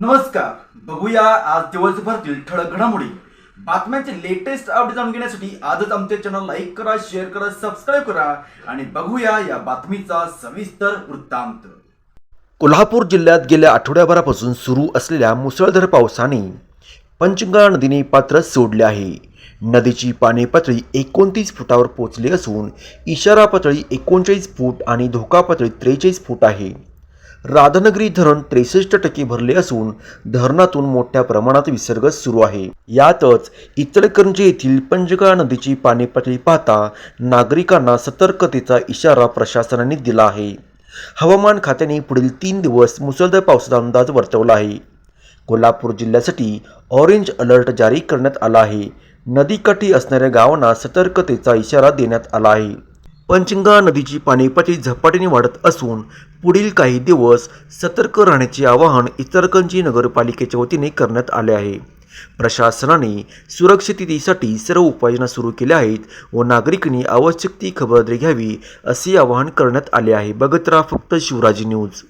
नमस्कार. बघूया आज दिवसभरातील ठळक घडामोडी. बातम्यांचे लेटेस्ट अपडेट जाणून घेण्यासाठी आजच आमच्या चॅनल लाईक करा शेअर करा सबस्क्राईब करा आणि बघूया या बातमीचा सविस्तर वृत्तांत. कोल्हापूर जिल्ह्यात गेल्या आठवड्याभरापासून सुरू असलेल्या मुसळधार पावसाने पंचगंगा नदीने पात्र सोडले आहे. नदीची पाणी पातळी एकोणतीस फुटावर पोहोचली असून इशारा पातळी एकोणचाळीस फूट आणि धोका पातळी त्रेचाळीस फूट आहे. राधनगरी धरण त्रेसष्ट टक्के भरले असून धरणातून मोठ्या प्रमाणात विसर्ग सुरू आहे. यातच इचलकरंजी येथील पंजगा नदीची पाणी पातळी पाहता नागरिकांना सतर्कतेचा इशारा प्रशासनाने दिला आहे. हवामान खात्याने पुढील तीन दिवस मुसळधार पावसाचा अंदाज वर्तवला आहे. कोल्हापूर जिल्ह्यासाठी ऑरेंज अलर्ट जारी करण्यात आला आहे. नदीकाठी असणाऱ्या गावांना सतर्कतेचा इशारा देण्यात आला आहे. पंचगंगा नदीची पाणी पातळी झपाट्याने वाढत असून पुढील काही दिवस सतर्क राहण्याचे आवाहन इचलकरंजी नगरपालिकेच्या वतीने करण्यात आले आहे. प्रशासनाने सुरक्षिततेसाठी सर्व उपाययोजना सुरू केल्या आहेत व नागरिकांनी आवश्यक ती खबरदारी घ्यावी असे आवाहन करण्यात आले आहे. बघत राहा फक्त शिवराजी न्यूज.